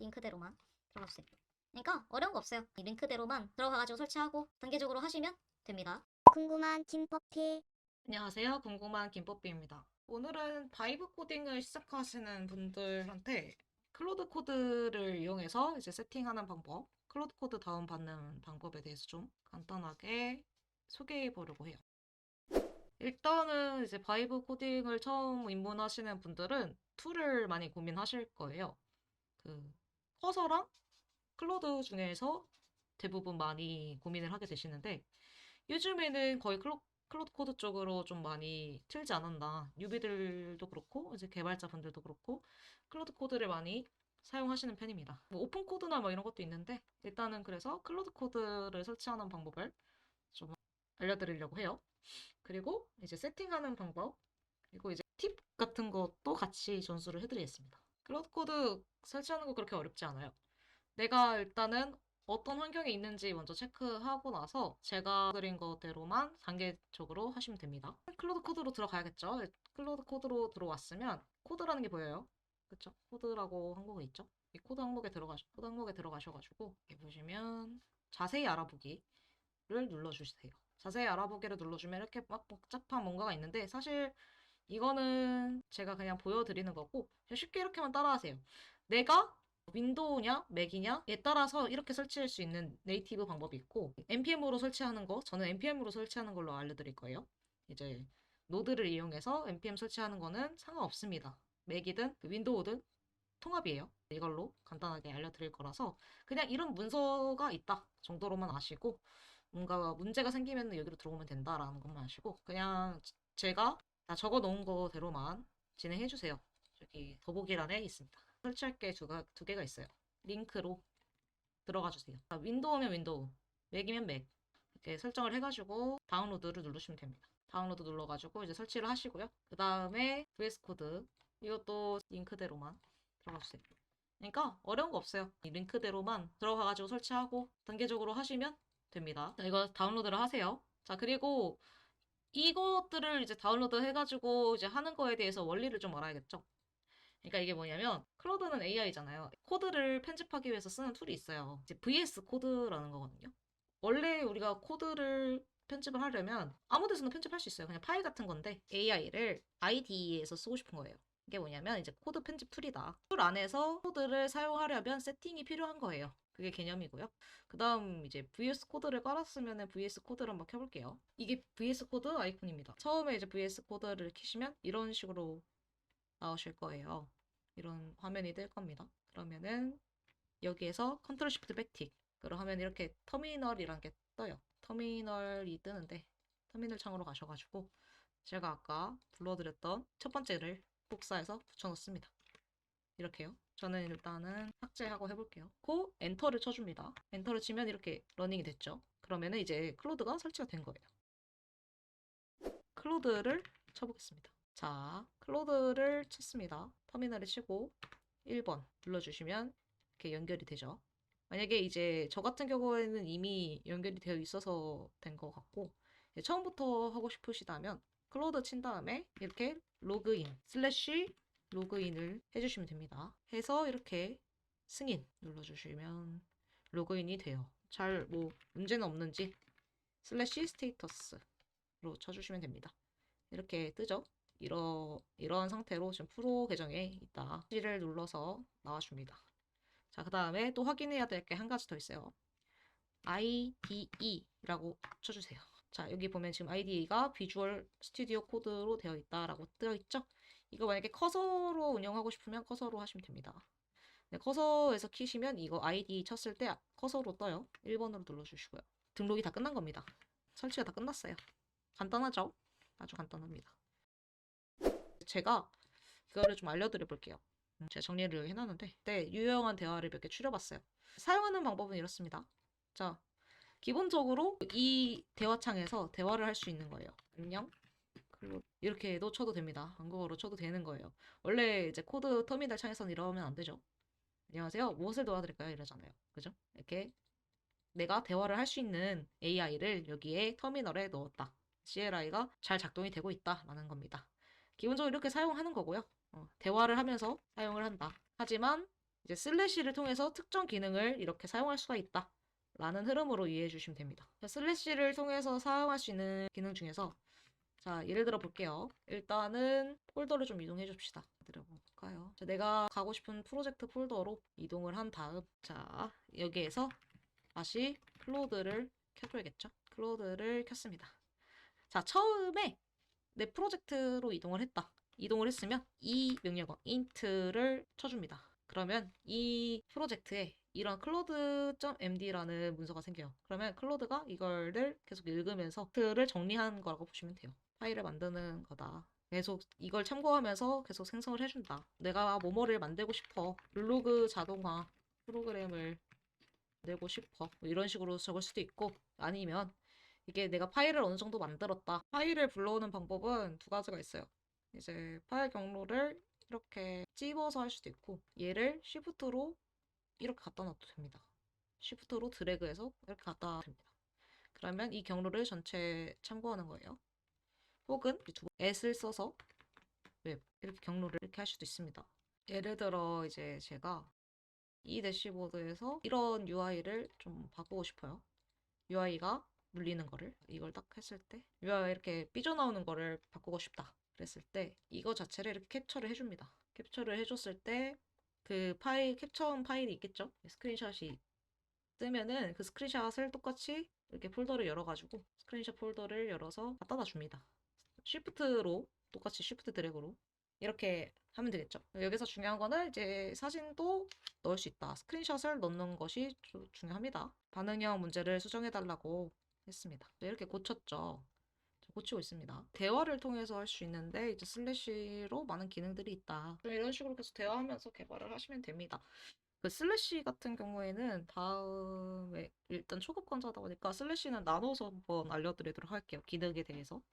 링크대로만 들어가주세요. 그러니까 어려운 거 없어요. 이 링크대로만 들어가가지고 설치하고 단계적으로 하시면 됩니다. 궁금한 김법 팁. 안녕하세요. 궁금한 김뽀삐입니다. 오늘은 바이브 코딩을 시작하시는 분들한테 클로드 코드를 이용해서 이제 세팅하는 방법, 클로드 코드 다운받는 방법에 대해서 좀 간단하게 소개해 보려고 해요. 일단은 이제 바이브 코딩을 처음 입문하시는 분들은 툴을 많이 고민하실 거예요. 그 커서랑 클로드 중에서 대부분 많이 고민을 하게 되시는데 요즘에는 거의 클로, 클로드 코드 쪽으로 좀 많이 틀지 않았나. 뉴비들도 그렇고, 이제 개발자분들도 그렇고, 클로드 코드를 많이 사용하시는 편입니다. 뭐 오픈 코드나 뭐 이런 것도 있는데, 일단은 그래서 클로드 코드를 설치하는 방법을 좀 알려드리려고 해요. 그리고 이제 세팅하는 방법, 그리고 이제 팁 같은 것도 같이 전수를 해드리겠습니다. 클로드 코드 설치하는 거 그렇게 어렵지 않아요. 내가 일단은 어떤 환경에 있는지 먼저 체크하고 나서 제가 드린 것대로만 단계적으로 하시면 됩니다. 클로드 코드로 들어가야겠죠? 클로드 코드로 들어왔으면 코드라는 게 보여요. 그쵸? 코드라고 항목이 있죠? 이 코드 항목에 들어가셔, 코드 항목에 들어가셔가지고 여기 보시면 자세히 알아보기를 눌러주세요. 자세히 알아보기를 눌러주면 이렇게 막 복잡한 뭔가가 있는데 사실 이거는 제가 그냥 보여드리는 거고 그냥 쉽게 이렇게만 따라하세요. 내가 윈도우냐 맥이냐에 따라서 이렇게 설치할 수 있는 네이티브 방법이 있고 npm으로 설치하는 거 저는 npm으로 설치하는 걸로 알려드릴 거예요. 이제 노드를 이용해서 npm 설치하는 거는 상관없습니다. 맥이든 윈도우든 통합이에요. 이걸로 간단하게 알려드릴 거라서 그냥 이런 문서가 있다 정도로만 아시고 뭔가 문제가 생기면 여기로 들어오면 된다라는 것만 아시고 그냥 제가 다 적어 놓은 거대로만 진행해 주세요. 저기 더보기란에 있습니다. 설치할 게 두, 두 개가 있어요. 링크로 들어가 주세요. 아, 윈도우면 윈도우, 맥이면 맥 이렇게 설정을 해가지고 다운로드를 누르시면 됩니다. 다운로드 눌러가지고 이제 설치를 하시고요. 그 다음에 VS 코드 이것도 링크대로만 들어가 주세요. 그러니까 어려운 거 없어요. 이 링크대로만 들어가가지고 설치하고 단계적으로 하시면 됩니다. 자, 이거 다운로드를 하세요. 자 그리고 이것들을 이제 다운로드 해가지고 이제 하는 거에 대해서 원리를 좀 알아야겠죠. 그러니까 이게 뭐냐면 클로드는 AI잖아요. 코드를 편집하기 위해서 쓰는 툴이 있어요. 이제 VS 코드라는 거거든요. 원래 우리가 코드를 편집을 하려면 아무 데서나 편집할 수 있어요. 그냥 파일 같은 건데 AI를 IDE에서 쓰고 싶은 거예요. 이게 뭐냐면 이제 코드 편집 툴이다. 툴 안에서 코드를 사용하려면 세팅이 필요한 거예요. 그게 개념이고요. 그 다음 이제 VS 코드를 깔았으면 VS 코드를 한번 켜볼게요. 이게 VS 코드 아이콘입니다. 처음에 이제 VS 코드를 키시면 이런 식으로 나오실 거예요. 이런 화면이 뜰 겁니다. 그러면은 여기에서 컨트롤 시프트 백틱 그러면 이렇게 터미널이란 게 떠요. 터미널이 뜨는데 터미널 창으로 가셔가지고 제가 아까 불러드렸던 첫 번째를 복사해서 붙여놓습니다. 이렇게요. 저는 일단은 삭제하고 해볼게요. 고 엔터를 쳐줍니다. 엔터를 치면 이렇게 러닝이 됐죠. 그러면은 이제 클로드가 설치가 된 거예요. 클로드를 쳐보겠습니다. 자, 클로드를 쳤습니다. 터미널을 치고 1번 눌러주시면 이렇게 연결이 되죠. 만약에 이제 저 같은 경우에는 이미 연결이 되어 있어서 된 것 같고 처음부터 하고 싶으시다면 클로드 친 다음에 이렇게 로그인 슬래시 로그인을 해주시면 됩니다. 해서 이렇게 승인 눌러주시면 로그인이 돼요. 잘 뭐 문제는 없는지 슬래시 스테이터스로 쳐주시면 됩니다. 이렇게 뜨죠. 이러, 이런 상태로 지금 프로 계정에 있다. C를 눌러서 나와줍니다. 자, 그 다음에 또 확인해야 될 게 한 가지 더 있어요. IDE라고 쳐주세요. 자, 여기 보면 지금 IDE가 비주얼 스튜디오 코드로 되어 있다라고 뜨어 있죠? 이거 만약에 커서로 운영하고 싶으면 커서로 하시면 됩니다. 네, 커서에서 키시면 이거 IDE 쳤을 때 커서로 떠요. 1번으로 눌러주시고요. 등록이 다 끝난 겁니다. 설치가 다 끝났어요. 간단하죠? 아주 간단합니다. 제가 이거를 좀 알려드려 볼게요. 음, 제가 정리를 해놨는데 네, 유용한 대화를 몇 개 추려봤어요. 사용하는 방법은 이렇습니다. 자, 기본적으로 이 대화창에서 대화를 할 수 있는 거예요. 안녕? 그리고 이렇게 도 쳐도 됩니다. 한국어로 쳐도 되는 거예요. 원래 이제 코드 터미널 창에서는 이러면 안 되죠. 안녕하세요. 무엇을 도와드릴까요? 이러잖아요. 그죠? 이렇게 내가 대화를 할 수 있는 AI를 여기에 터미널에 넣었다. CLI가 잘 작동이 되고 있다라는 겁니다. 기본적으로 이렇게 사용하는 거고요. 어, 대화를 하면서 사용을 한다. 하지만 이제 슬래시를 통해서 특정 기능을 이렇게 사용할 수가 있다. 라는 흐름으로 이해해 주시면 됩니다. 자, 슬래시를 통해서 사용할 수 있는 기능 중에서 자, 예를 들어 볼게요. 일단은 폴더를 좀 이동해 줍시다. 들어볼까요? 자, 내가 가고 싶은 프로젝트 폴더로 이동을 한 다음 자, 여기에서 다시 클로드를 켜줘야겠죠? 클로드를 켰습니다. 자, 처음에 내 프로젝트로 이동을 했다. 이동을 했으면 이 명령어 int를 쳐줍니다. 그러면 이 프로젝트에 이런 클로드.md라는 문서가 생겨요. 그러면 클로드가 이거를 계속 읽으면서 틀을 정리하는 거라고 보시면 돼요. 파일을 만드는 거다. 계속 이걸 참고하면서 계속 생성을 해준다. 내가 뭐뭐를 만들고 싶어. 블로그 자동화 프로그램을 만들고 싶어. 뭐 이런 식으로 적을 수도 있고 아니면 이게 내가 파일을 어느 정도 만들었다. 파일을 불러오는 방법은 두 가지가 있어요. 이제 파일 경로를 이렇게 찝어서 할 수도 있고 얘를 쉬프트로 이렇게 갖다 놔도 됩니다. 쉬프트로 드래그해서 이렇게 갖다 됩니다. 그러면 이 경로를 전체 참고하는 거예요. 혹은 두 at을 써서 웹 이렇게 경로를 이렇게 할 수도 있습니다. 예를 들어 이제 제가 이 대시보드에서 이런 UI를 좀 바꾸고 싶어요. UI가 눌리는 거를 이걸 딱 했을 때 UI 이렇게 삐져나오는 거를 바꾸고 싶다. 그랬을 때 이거 자체를 이렇게 캡처를 해줍니다. 캡처를 해줬을 때 그 파일 캡처한 파일이 있겠죠? 스크린샷이 뜨면은 그 스크린샷을 똑같이 이렇게 폴더를 열어가지고 스크린샷 폴더를 열어서 갖다 줍니다. 쉬프트로 똑같이 쉬프트 드래그로 이렇게 하면 되겠죠. 여기서 중요한 거는 이제 사진도 넣을 수 있다. 스크린샷을 넣는 것이 주- 중요합니다. 반응형 문제를 수정해 달라고 했습니다. 이렇게 고쳤죠. 자, 고치고 있습니다. 대화를 통해서 할 수 있는데 이제 슬래시로 많은 기능들이 있다. 좀 이런 식으로 계속 대화하면서 개발을 하시면 됩니다. 그 슬래시 같은 경우에는 다음에 일단 초급 강좌다 보니까 슬래시는 나눠서 한번 알려드리도록 할게요. 기능에 대해서.